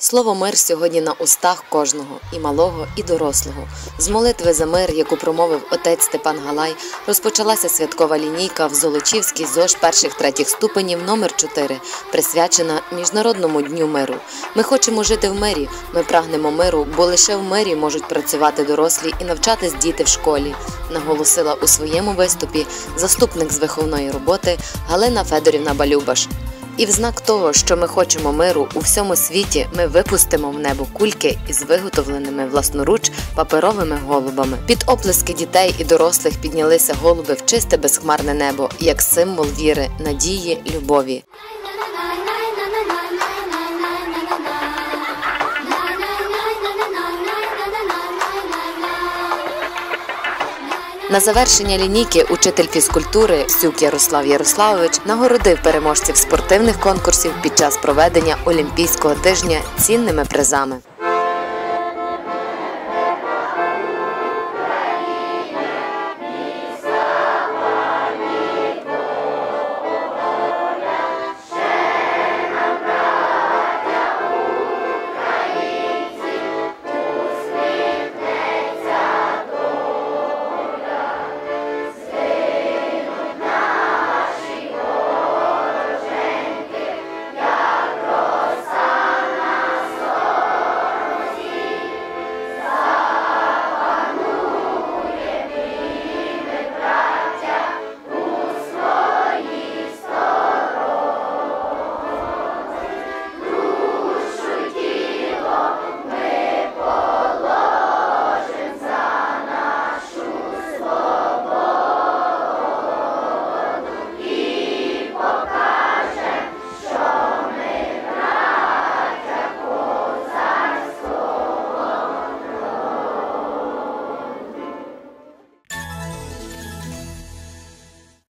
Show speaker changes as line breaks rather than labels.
Слово мир сьогодні на устах кожного, і малого, і дорослого. З молитви за мир, яку промовив отець Степан Галай, розпочалася святкова лінійка в Золочівській ЗОЖ перших третіх ступенів номер 4 присвячена Міжнародному дню миру. Ми хочемо жити в мирі. Ми прагнемо миру, бо лише в мирі можуть працювати дорослі і навчатись діти в школі. Наголосила у своєму виступі заступник з виховної роботи Галина Федорівна Балюбаш. І в знак того, що ми хочемо миру у всьому світі, ми випустимо в небо кульки із виготовленими власноруч паперовими голубами. Під оплески дітей і дорослих піднялися голуби в чисте безхмарне небо, як символ віри, надії, любові. На завершення лінійки учитель фізкультури Сюк Ярослав Ярославович нагородив переможців спортивних конкурсів під час проведення Олімпійського тижня цінними призами.